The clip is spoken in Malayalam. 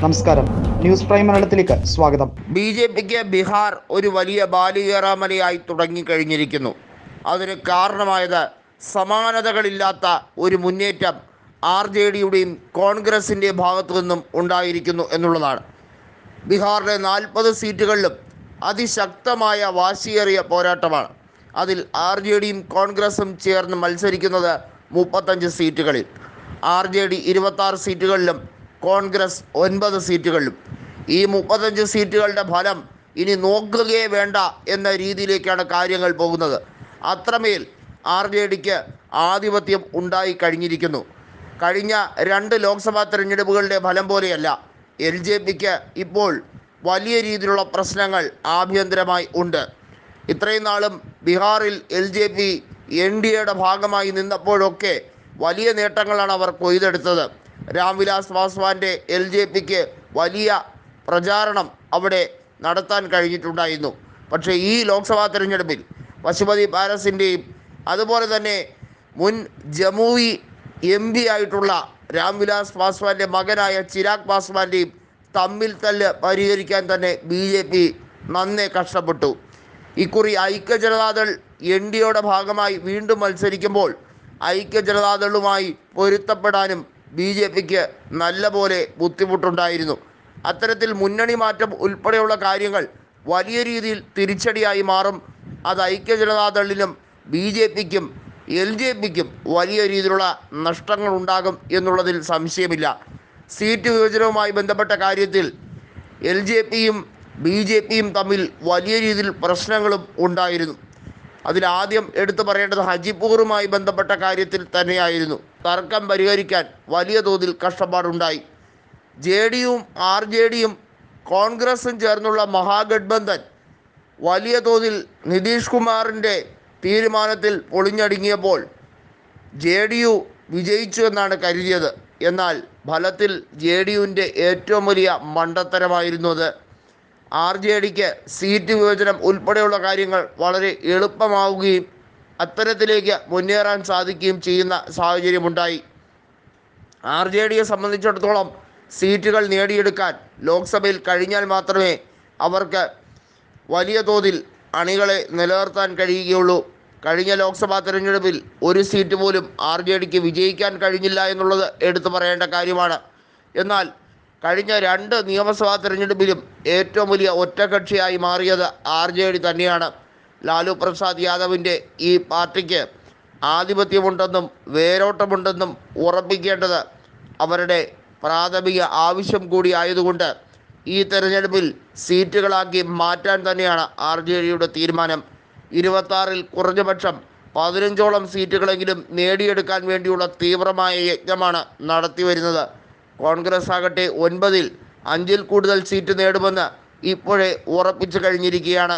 നമസ്കാരം. ന്യൂസ് പ്രൈം മലയാളത്തിലേക്ക് സ്വാഗതം. ബി ജെ പിക്ക് ബീഹാർ ഒരു വലിയ ബാലികേറാമലയായി തുടങ്ങിക്കഴിഞ്ഞിരിക്കുന്നു. അതിന് കാരണമായത് സമാനതകളില്ലാത്ത ഒരു മുന്നേറ്റം ആർ ജെ ഡിയുടെയും കോൺഗ്രസിന്റെ ഭാഗത്തു നിന്നും ഉണ്ടായിരിക്കുന്നു എന്നുള്ളതാണ്. ബീഹാറിലെ നാൽപ്പത് സീറ്റുകളിലും അതിശക്തമായ വാശിയേറിയ പോരാട്ടമാണ്. അതിൽ ആർ ജെ ഡിയും കോൺഗ്രസും ചേർന്ന് മത്സരിക്കുന്നത് മുപ്പത്തഞ്ച് സീറ്റുകളിൽ. ആർ ജെ ഡി ഇരുപത്താറ് സീറ്റുകളിലും കോൺഗ്രസ് ഒൻപത് സീറ്റുകളിലും. ഈ മുപ്പത്തഞ്ച് സീറ്റുകളുടെ ഫലം ഇനി നോക്കുകയേ വേണ്ട എന്ന രീതിയിലേക്കാണ് കാര്യങ്ങൾ പോകുന്നത്. അത്രമേൽ ആർ ജെ ഡിക്ക് ആധിപത്യം ഉണ്ടായി കഴിഞ്ഞിരിക്കുന്നു. കഴിഞ്ഞ രണ്ട് ലോക്സഭാ തെരഞ്ഞെടുപ്പുകളുടെ ഫലം പോലെയല്ല. എൽ ജെ പിക്ക് ഇപ്പോൾ വലിയ രീതിയിലുള്ള പ്രശ്നങ്ങൾ ആഭ്യന്തരമായി ഉണ്ട്. ഇത്രയും നാളും ബീഹാറിൽ L J P N D എയുടെ ഭാഗമായി നിന്നപ്പോഴൊക്കെ വലിയ നേട്ടങ്ങളാണ് അവർ കൊയ്തെടുത്തത്. രാംവിലാസ് പാസ്വാന്റെ എൽ ജെ പിക്ക് വലിയ പ്രചാരണം അവിടെ നടത്താൻ കഴിഞ്ഞിട്ടുണ്ടായിരുന്നു. പക്ഷേ ഈ ലോക്സഭാ തെരഞ്ഞെടുപ്പിൽ പശുപതി പാരസിന്റെയും അതുപോലെ തന്നെ മുൻ ജമുവി എം പി ആയിട്ടുള്ള രാംവിലാസ് പാസ്വാന്റെ മകനായ ചിരാഗ് പാസ്വാന്റെയും തമ്മിൽ തല്ല് പരിഹരിക്കാൻ തന്നെ ബി ജെ പി നന്നേ കഷ്ടപ്പെട്ടു. ഇക്കുറി ഐക്യ ജനതാദൾ എൻ ഡി ഭാഗമായി വീണ്ടും മത്സരിക്കുമ്പോൾ ഐക്യ ജനതാദളുമായി പൊരുത്തപ്പെടാനും ബി ജെ പിക്ക് നല്ലപോലെ ബുദ്ധിമുട്ടുണ്ടായിരുന്നു. അത്തരത്തിൽ മുന്നണി മാറ്റം ഉൾപ്പെടെയുള്ള കാര്യങ്ങൾ വലിയ രീതിയിൽ തിരിച്ചടിയായി മാറും. അത് ഐക്യ ജനതാദളിനും ബി ജെ പിക്കും എൽ ജെ പിക്കും വലിയ രീതിയിലുള്ള നഷ്ടങ്ങൾ ഉണ്ടാകും എന്നുള്ളതിൽ സംശയമില്ല. സീറ്റ് വിഭജനവുമായി ബന്ധപ്പെട്ട കാര്യത്തിൽ എൽ ജെ പിയും ബി ജെ പിയും തമ്മിൽ വലിയ രീതിയിൽ പ്രശ്നങ്ങളും ഉണ്ടായിരുന്നു. അതിലാദ്യം എടുത്തു പറയേണ്ടത് ഹജിപൂറുമായി ബന്ധപ്പെട്ട കാര്യത്തിൽ തന്നെയായിരുന്നു. തർക്കം പരിഹരിക്കാൻ വലിയ തോതിൽ കഷ്ടപ്പാടുണ്ടായി. ജെ ഡിയും ആർ ജെ ഡിയും കോൺഗ്രസും ചേർന്നുള്ള മഹാഗഡ്ബന്ധൻ വലിയ തോതിൽ നിതീഷ് കുമാറിന്റെ തീരുമാനത്തിൽ പൊളിഞ്ഞടുങ്ങിയപ്പോൾ ജെ ഡി യു വിജയിച്ചു എന്നാണ് കരുതിയത്. എന്നാൽ ഫലത്തിൽ ജെ ഡി യുവിന്റെ ഏറ്റവും വലിയ മണ്ടത്തരമായിരുന്നു അത്. ആർ ജെ ഡിക്ക് സീറ്റ് വിഭജനം ഉൾപ്പെടെയുള്ള കാര്യങ്ങൾ വളരെ എളുപ്പമാവുകയും അത്തരത്തിലേക്ക് മുന്നേറാൻ സാധിക്കുകയും ചെയ്യുന്ന സാഹചര്യമുണ്ടായി. ആർ ജെ ഡിയെ സംബന്ധിച്ചിടത്തോളം സീറ്റുകൾ നേടിയെടുക്കാൻ ലോക്സഭയിൽ കഴിഞ്ഞാൽ മാത്രമേ അവർക്ക് വലിയ തോതിൽ അണികളെ നിലനിർത്താൻ കഴിയുകയുള്ളൂ. കഴിഞ്ഞ ലോക്സഭാ തെരഞ്ഞെടുപ്പിൽ ഒരു സീറ്റ് പോലും ആർ ജെ ഡിക്ക് വിജയിക്കാൻ കഴിഞ്ഞില്ല എന്നുള്ളത് എടുത്തു പറയേണ്ട കാര്യമാണ്. എന്നാൽ കഴിഞ്ഞ രണ്ട് നിയമസഭാ തെരഞ്ഞെടുപ്പിലും ഏറ്റവും വലിയ ഒറ്റകക്ഷിയായി മാറിയത് ആർ ജെ ഡി തന്നെയാണ്. ലാലു പ്രസാദ് യാദവിന്റെ ഈ പാർട്ടിക്ക് ആധിപത്യമുണ്ടെന്നും വേരോട്ടമുണ്ടെന്നും ഉറപ്പിക്കേണ്ടത് അവരുടെ പ്രാഥമിക ആവശ്യം കൂടി ആയതുകൊണ്ട് ഈ തെരഞ്ഞെടുപ്പിൽ സീറ്റുകളാക്കി മാറ്റാൻ തന്നെയാണ് ആർ ജെ ഡിയുടെ തീരുമാനം. ഇരുപത്താറിൽ കുറഞ്ഞപക്ഷം പതിനഞ്ചോളം സീറ്റുകളെങ്കിലും നേടിയെടുക്കാൻ വേണ്ടിയുള്ള തീവ്രമായ യജ്ഞമാണ് നടത്തിവരുന്നത്. കോൺഗ്രസ് ആകട്ടെ ഒൻപതിൽ അഞ്ചിൽ കൂടുതൽ സീറ്റ് നേടുമെന്ന് ഇപ്പോഴേ ഉറപ്പിച്ചു കഴിഞ്ഞിരിക്കുകയാണ്.